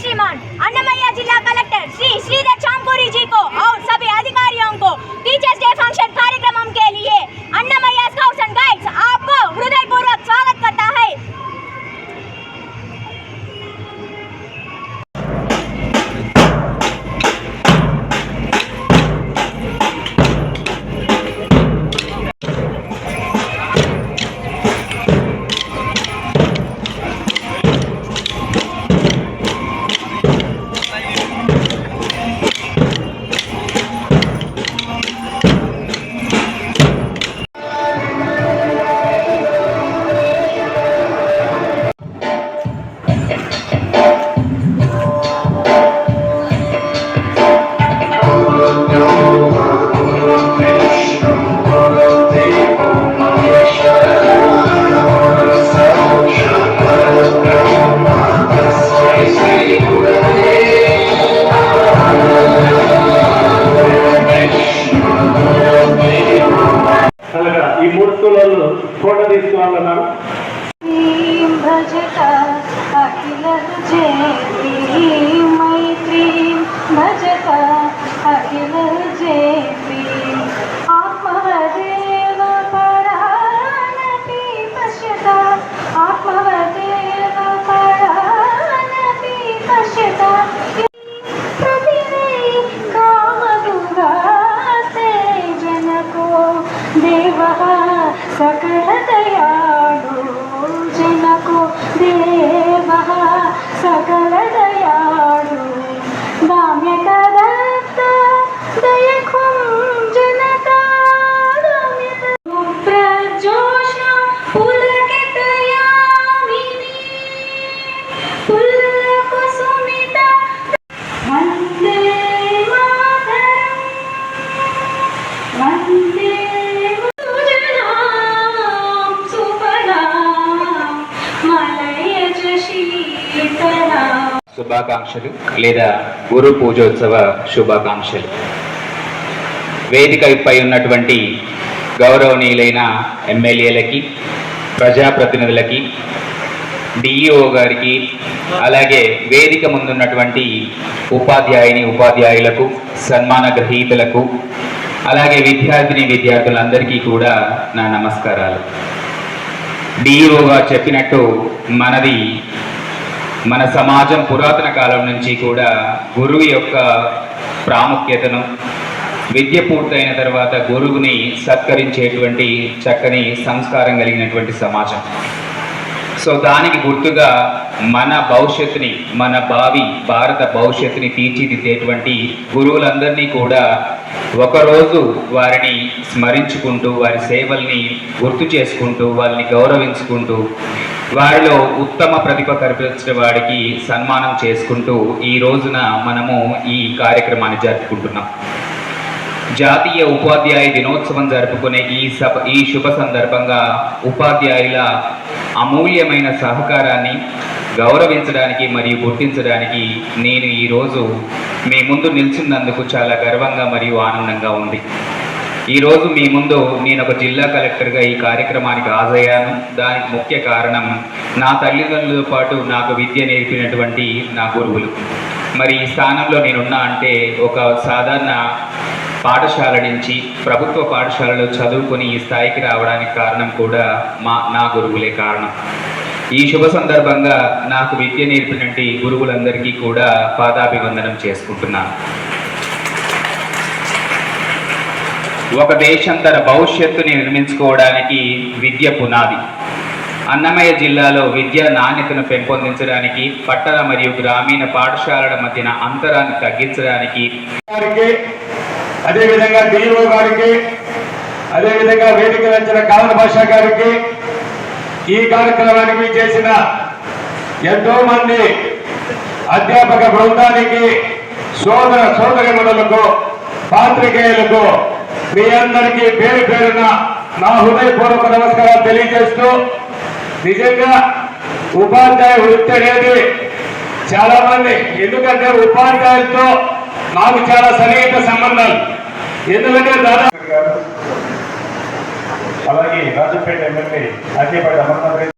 श्रीमान अन्नमैया जिला कलेक्टर श्री श्रीधर चांपुरी जी को जयती मैत्री भजता अखिल जयती आत्मवदेव परानपि पश्यता आत्मवदेव परानपि पश्यता जनको देवः सकलतयाडु जनको देवः సకల దయాడు దామ్యకర శుభాకాంక్షలు లేదా గురు పూజోత్సవ శుభాకాంక్షలు. వేదికపై ఉన్నటువంటి గౌరవనీయులైన ఎమ్మెల్యేలకి ప్రజాప్రతినిధులకి డిఈఓ గారికి అలాగే వేదిక ముందున్నటువంటి ఉపాధ్యాయుని ఉపాధ్యాయులకు సన్మాన గ్రహీతలకు అలాగే విద్యార్థిని విద్యార్థులందరికీ కూడా నా నమస్కారాలు. డిఈఓ గారు చెప్పినట్టు మనది మన సమాజం పురాతన కాలం నుంచి కూడా గురువు యొక్క ప్రాముఖ్యతను విద్య పూర్తయిన తర్వాత గురువుని సత్కరించేటువంటి చక్కని సంస్కారం కలిగినటువంటి సమాజం. సో దానికి గుర్తుగా మన భవిష్యత్తుని మన భావి భారత భవిష్యత్తుని తీర్చిదిద్దేటువంటి గురువులందరినీ కూడా ఒకరోజు వారిని స్మరించుకుంటూ వారి సేవల్ని గుర్తు చేసుకుంటూ వాళ్ళని గౌరవించుకుంటూ వారిలో ఉత్తమ ప్రతిభ కనిపించిన వాడికి సన్మానం చేసుకుంటూ ఈ రోజున మనము ఈ కార్యక్రమాన్ని జరుపుకుంటున్నాం. జాతీయ ఉపాధ్యాయ దినోత్సవం జరుపుకునే ఈ సభ ఈ శుభ సందర్భంగా ఉపాధ్యాయుల అమూల్యమైన సహకారాన్ని గౌరవించడానికి మరియు గుర్తించడానికి నేను ఈరోజు మీ ముందు నిలిచినందుకు చాలా గర్వంగా మరియు ఆనందంగా ఉంది. ఈరోజు మీ ముందు నేను ఒక జిల్లా కలెక్టర్గా ఈ కార్యక్రమానికి హాజరయ్యాను. దానికి ముఖ్య కారణం నా తల్లిదండ్రులతో పాటు నాకు విద్య నేర్పినటువంటి నా గురువులు. మరి ఈ స్థానంలో నేనున్నా అంటే ఒక సాధారణ పాఠశాల నుంచి ప్రభుత్వ పాఠశాలలో చదువుకొని ఈ స్థాయికి రావడానికి కారణం కూడా మా నా గురువులే కారణం. ఈ శుభ సందర్భంగా నాకు విద్య నేర్పినటువంటి గురువులందరికీ కూడా పాదాభివందనం చేసుకుంటున్నాను ఒక దేశం తన భవిష్యత్తుని నిర్మించుకోవడానికి విద్య పునాది. అన్నమయ్య జిల్లాలో విద్యా నాణ్యతను పెంపొందించడానికి పట్టణ మరియు గ్రామీణ పాఠశాలల మధ్యన అంతరాన్ని తగ్గించడానికి అదేవిధంగా డిఓ గారికి అదేవిధంగా వేదిక నచ్చిన కామన్ భాష గారికి ఈ కార్యక్రమానికి చేసిన ఎంతో మంది అధ్యాపక బృందానికి సోదర సోదరిమణులకు పాత్రికేయులకు మీ అందరికీ పేరు పేరున నా హృదయపూర్వక నమస్కారాలు తెలియజేస్తూ నిజంగా ఉపాధ్యాయ వృత్తి అనేది చాలా మంది ఎందుకంటే ఉపాధ్యాయులతో నాకు చాలా సన్నిహిత సంబంధాలు. ఎందుకంటే దాదాపు అలాగే Rajampet MLA Akhilapati Amarnath Reddy